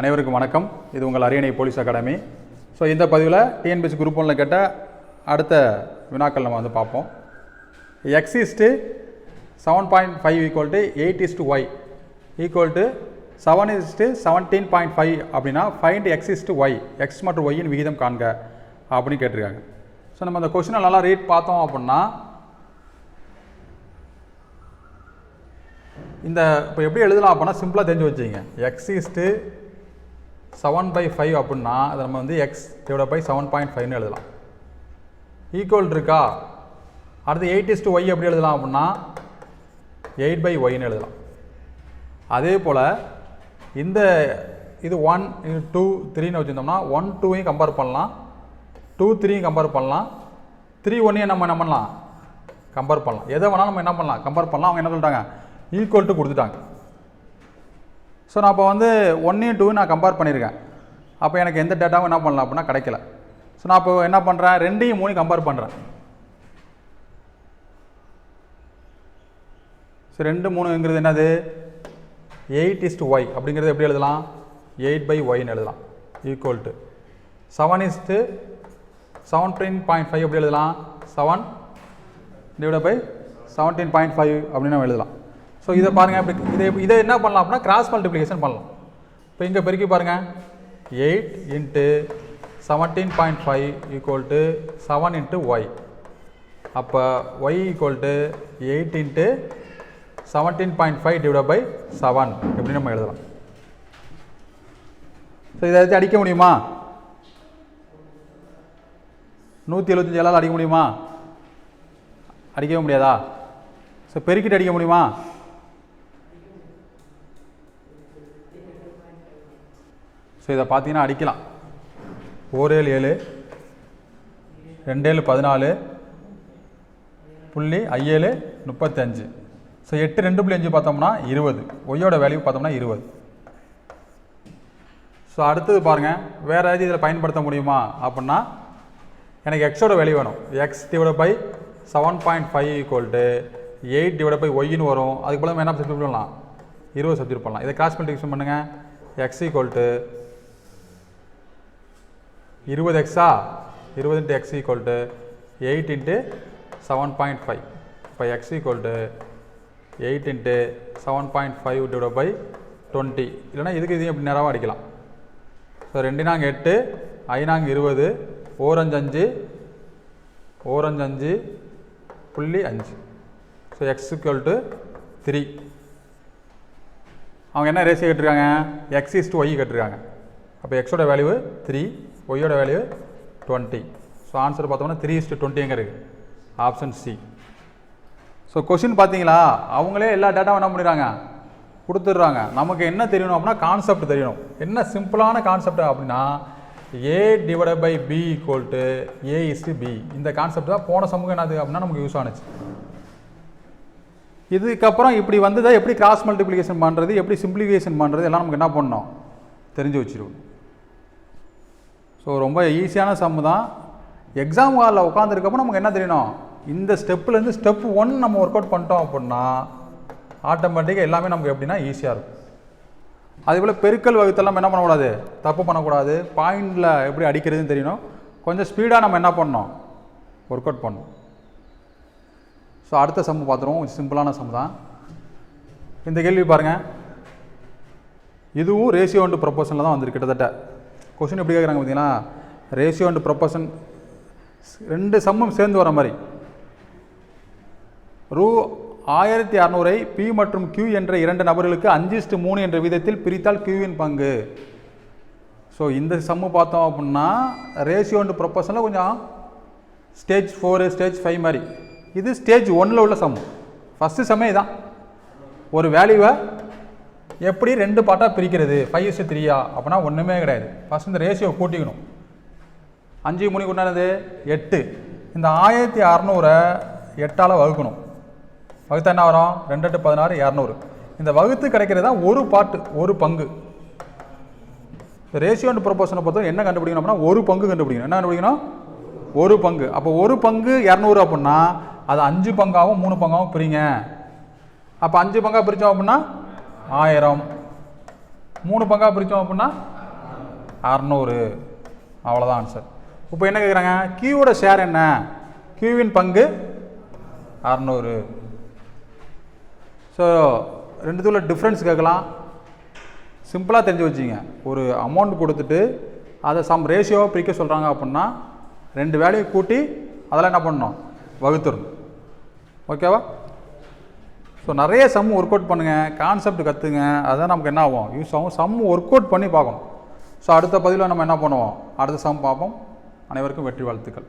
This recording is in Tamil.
அனைவருக்கும் வணக்கம். இது உங்கள் அரியணை போலீஸ் அகாடமி. ஸோ இந்த பதிவில் டிஎன்பிஎஸ்சி குரூப் ஒன்றில் கேட்ட அடுத்த வினாக்கள் நம்ம வந்து பார்ப்போம். X is to seven point five equal to eight is to Y equal to seven is to seventeen point five அப்படின்னா find X is to Y X மற்றும் ஒய்யின் விகிதம் காண்க அப்படின்னு கேட்டிருக்காங்க. ஸோ நம்ம அந்த கொஷினை நல்லா ரீட் பார்த்தோம் அப்படின்னா இந்த இப்போ எப்படி எழுதலாம் அப்படின்னா சிம்பிளாக தெரிஞ்சு வச்சுங்க X is to seven by five அப்படின்னா அதை நம்ம வந்து X divide by seven point ஃபைவ்னு எழுதலாம். ஈக்குவல் இருக்கா? அடுத்து எயிட் இஸ்ட்டு ஒய் எப்படி எழுதலாம் அப்படின்னா எயிட் பை ஒய்னு எழுதலாம். அதே போல் இந்த இது ஒன் இது டூ த்ரீன்னு வச்சுருந்தோம்னா ஒன் டூவையும் கம்பேர் பண்ணலாம். டூ த்ரீயும் கம்பேர் பண்ணலாம். த்ரீ ஒன்னையும் நம்ம என்ன பண்ணலாம்? கம்பேர் பண்ணலாம். எதை வேணாலும் நம்ம என்ன பண்ணலாம்? கம்பேர் பண்ணலாம். அவங்க என்ன சொல்லிட்டாங்க? ஈக்குவல் டு கொடுத்துட்டாங்க. ஸோ நான் இப்போ வந்து ஒன்னையும் டூ நான் கம்பேர் பண்ணியிருக்கேன். அப்போ எனக்கு எந்த டேட்டாவும் என்ன பண்ணலாம் அப்படின்னா கிடைக்கல. ஸோ நான் இப்போ என்ன பண்ணுறேன் ரெண்டையும் மூணையும் கம்பேர் பண்ணுறேன் ஸோ ரெண்டு மூணுங்கிறது என்னது? எயிட் இஸ்ட் ஒய் அப்படிங்கிறது எப்படி எழுதலாம்? எயிட் பை ஒய்னு எழுதலாம். Equal to seven is to seventeen point five எப்படி எழுதலாம்? Seven divide by seventeen point five அப்படின்னு நம்ம எழுதலாம். ஸோ இதை பாருங்கள் இப்படி இதை இதை என்ன பண்ணலாம் அப்படின்னா கிராஸ் மல்டிப்ளிகேஷன் பண்ணலாம். இப்போ இங்கே பெருக்கி பாருங்கள் eight into seventeen point five equal to seven into Y அப்போ Y equal to eight into seventeen point five divide by seven எப்படி நம்ம எழுதலாம்? ஸோ இதை வச்சு அடிக்க முடியுமா? நூற்றி எழுபத்தஞ்சு ஏழால் அடிக்க முடியுமா? அடிக்கவே முடியாதா? ஸோ பெருக்கிட்டு அடிக்க முடியுமா? ஸோ இதை பார்த்தீங்கன்னா அடிக்கலாம். ஓரேழு ஏழு ரெண்டேழு பதினாலு புள்ளி ஐயேழு முப்பத்தஞ்சு. ஸோ எட்டு ரெண்டு புள்ளி அஞ்சு பார்த்தோம்னா இருபது. ஒய்யோட வேல்யூ பார்த்தோம்னா இருபது. ஸோ அடுத்தது பாருங்கள் வேறு ஏதாவது இதில் பயன்படுத்த முடியுமா அப்படின்னா எனக்கு எக்ஸோட வேல்யூ வேணும். X divide by seven point five equal to eight divide by ஒய்னு வரும். அதுக்கு போல நம்ம என்ன சப்ஜெக்ட் பண்ணலாம்? இருபது சப்ஜெக்ட் பண்ணலாம். இதை கிராஸ் மல்டிபிகேஷன் பண்ணுங்கள் எக்ஸ் ஈக்குவல் டு இருபது எக்ஸா இருபது into X equal to eight into seven point five இப்போ X equal to eight into seven point five divide by twenty இல்லைனா இதுக்கு இதையும் இப்படி நேரமாக அடிக்கலாம். ஸோ ரெண்டு நாங்க எட்டு ஐநாங்க இருபது ஓரஞ்சு அஞ்சு ஓரஞ்சு அஞ்சு புள்ளி அஞ்சு. So X equal to three அவங்க என்ன ரேஷியோ கேட்டிருக்காங்க? எக்ஸ் இஸ் டு ஒய் கேட்டிருக்காங்க. அப்போ எக்ஸோட வேல்யூ த்ரீ ஒய்யோட வேல்யூ டுவெண்ட்டி ஸோ ஆன்சர் பார்த்தோம்னா த்ரீ இஸ்ட்டு டுவெண்ட்டி எங்கே இருக்குது ஆப்ஷன் சி ஸோ கொஷின் பார்த்தீங்களா? அவங்களே எல்லா டேட்டாவும் என்ன பண்ணிடுறாங்க? கொடுத்துட்றாங்க. நமக்கு என்ன தெரியணும் அப்படின்னா கான்செப்ட் தெரியணும். என்ன சிம்பிளான கான்செப்ட் அப்படின்னா A divide by B equal to A is to B இந்த கான்செப்ட் தான் போன சமூகம் என்னது அப்படின்னா நமக்கு யூஸ் ஆனுச்சு. இதுக்கப்புறம் இப்படி வந்ததை எப்படி கிராஸ் மல்டிப்ளிகேஷன் பண்ணுறது எப்படி சிம்பிளிகேஷன் பண்ணுறது எல்லாம் நமக்கு என்ன பண்ணணும்? தெரிஞ்சு வச்சிருவோம் ஸோ ரொம்ப ஈஸியான சம்மு தான். எக்ஸாம் ஹாலில் உட்காந்துருக்கப்போ நமக்கு என்ன தெரியணும்? இந்த ஸ்டெப்லேருந்து ஸ்டெப் ஒன் நம்ம ஒர்க் அவுட் பண்ணிட்டோம் அப்படின்னா ஆட்டோமேட்டிக்காக எல்லாமே நமக்கு எப்படின்னா ஈஸியாக இருக்கும். அதேபோல் பெருக்கல் வகுத்தெல்லாம் என்ன பண்ணக்கூடாது? தப்பு பண்ணக்கூடாது. பாயிண்டில் எப்படி அடிக்கிறதுன்னு தெரியணும். கொஞ்சம் ஸ்பீடாக நம்ம என்ன பண்ணணும்? ஒர்க் அவுட் பண்ணோம் ஸோ அடுத்த சம்மு பார்த்துருவோம். சிம்பிளான சம் தான். இந்த கேள்வி பாருங்கள் இதுவும் ரேஷியோ அண்டு ப்ரொப்போஷனில் தான் வந்துருக்கு கிட்டத்தட்ட. கொஷின் எப்படி கேட்குறாங்க பார்த்தீங்கன்னா ரேஷியோ அண்டு ப்ரொப்போஷன் ரெண்டு சம்மும் சேர்ந்து வர மாதிரி. ரூ ஆயிரத்தி அறநூறை பி மற்றும் கியூ என்ற இரண்டு நபர்களுக்கு அஞ்சு இஸ்டு மூணு என்ற விதத்தில் பிரித்தால் கியூவின் பங்கு. ஸோ இந்த சம்மு பார்த்தோம் அப்படின்னா ரேஷியோ அண்டு ப்ரொப்போஷனில் கொஞ்சம் ஸ்டேஜ் ஃபோரு ஸ்டேஜ் ஃபைவ் மாதிரி. இது ஸ்டேஜ் ஒன்னில் உள்ள சம்மு ஃபஸ்ட்டு சம்மே தான் ஒரு வேல்யூவை எப்படி ரெண்டு பாட்டாக பிரிக்கிறது? ஃபைவ் இஸ் த்ரீயா அப்படின்னா ஒன்றுமே கிடையாது. ஃபஸ்ட் இந்த ரேஷியோ கூட்டிக்கணும். அஞ்சு மணிக்கு உண்டானது எட்டு. இந்த ஆயிரத்தி அறநூறை எட்டால் வகுக்கணும். வகுத்தா என்ன வரும்? ரெண்டு எட்டு பதினாறு இரநூறு. இந்த வகுத்து கிடைக்கிறது தான் ஒரு பாட்டு ஒரு பங்கு. ரேஷியோ அண்ட் ப்ரொபோஷனை பொறுத்தவரை என்ன கண்டுபிடிக்கணும் அப்படின்னா ஒரு பங்கு கண்டுபிடிக்கணும். என்ன கண்டுபிடிக்கணும்? ஒரு பங்கு. அப்போ ஒரு பங்கு இரநூறு அப்படின்னா அது அஞ்சு பங்காகவும் மூணு பங்காகவும் பிரிங்க. அப்போ அஞ்சு பங்காக பிரித்தோம் அப்படின்னா ஆயிரம். மூணு பங்காக பிரித்தோம் அப்படின்னா அறநூறு. அவ்வளோதான் ஆன்சர் இப்போ என்ன கேட்குறாங்க கியூவோட ஷேர் என்ன? கியூவின் பங்கு அறநூறு. ஸோ ரெண்டுத்துக்குள்ள டிஃப்ரென்ஸ் கேட்கலாம் சிம்பிளாக தெரிஞ்சு வச்சிங்க ஒரு அமௌண்ட் கொடுத்துட்டு அதை சம் ரேஷியோவாக பிரிக்க சொல்கிறாங்க அப்படின்னா ரெண்டு வேலையை கூட்டி அதெல்லாம் என்ன பண்ணணும்? வகுத்துடணும். ஓகேவா ஸோ நிறைய சம் ஒர்க் அவுட் பண்ணுங்கள் கான்செப்ட் கற்றுங்க அதுதான் நமக்கு என்ன ஆகும்? யூஸ் ஆகும் சம் ஒர்க் அவுட் பண்ணி பார்க்கணும். ஸோ அடுத்த பதிவில் நம்ம என்ன பண்ணுவோம்? அடுத்த சம் பார்ப்போம். அனைவருக்கும் வெற்றி வாழ்த்துக்கள்.